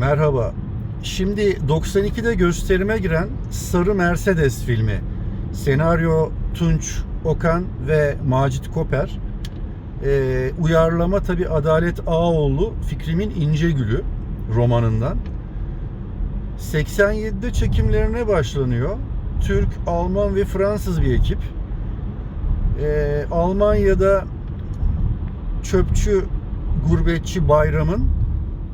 Merhaba. Şimdi 92'de gösterime giren Sarı Mercedes filmi. Senaryo Tunç Okan ve Macit Koper. Ee, uyarlama tabi Adalet Ağaoğlu Fikrimin İncegülü romanından. 87'de çekimlerine başlanıyor. Türk, Alman ve Fransız bir ekip. Ee, Almanya'da çöpçü gurbetçi Bayram'ın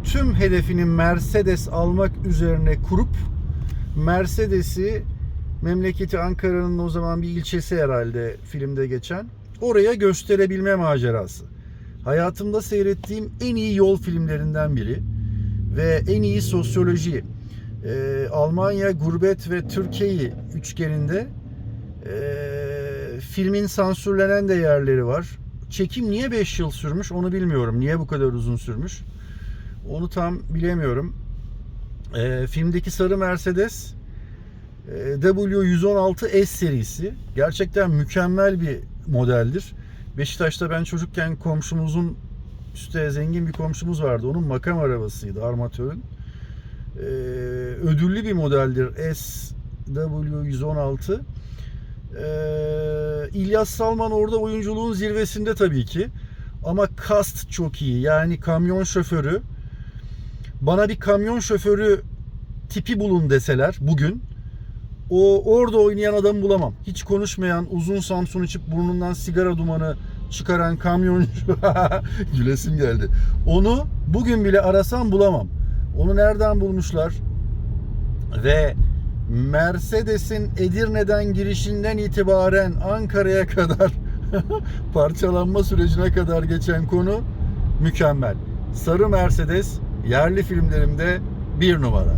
tüm hedefini Mercedes almak üzerine kurup Mercedes'i memleketi Ankara'nın o zaman bir ilçesi herhalde filmde geçen oraya gösterebilme macerası. Hayatımda seyrettiğim en iyi yol filmlerinden biri ve en iyi sosyoloji. Ee, Almanya, gurbet ve Türkiye'yi üçgeninde ee, filmin sansürlenen de yerleri var. Çekim niye 5 yıl sürmüş onu bilmiyorum. Niye bu kadar uzun sürmüş? Onu tam bilemiyorum. Ee, filmdeki sarı Mercedes e, W116 S serisi. Gerçekten mükemmel bir modeldir. Beşiktaş'ta ben çocukken komşumuzun üstte zengin bir komşumuz vardı. Onun makam arabasıydı armatörün. Ee, ödüllü bir modeldir SW116. Ee, İlyas Salman orada oyunculuğun zirvesinde tabii ki. Ama kast çok iyi. Yani kamyon şoförü. Bana bir kamyon şoförü tipi bulun deseler bugün. O orada oynayan adamı bulamam. Hiç konuşmayan, uzun Samsun içip burnundan sigara dumanı çıkaran kamyoncu. Gülesim geldi. Onu bugün bile arasam bulamam. Onu nereden bulmuşlar? Ve Mercedes'in Edirne'den girişinden itibaren Ankara'ya kadar parçalanma sürecine kadar geçen konu mükemmel. Sarı Mercedes yerli filmlerimde bir numara.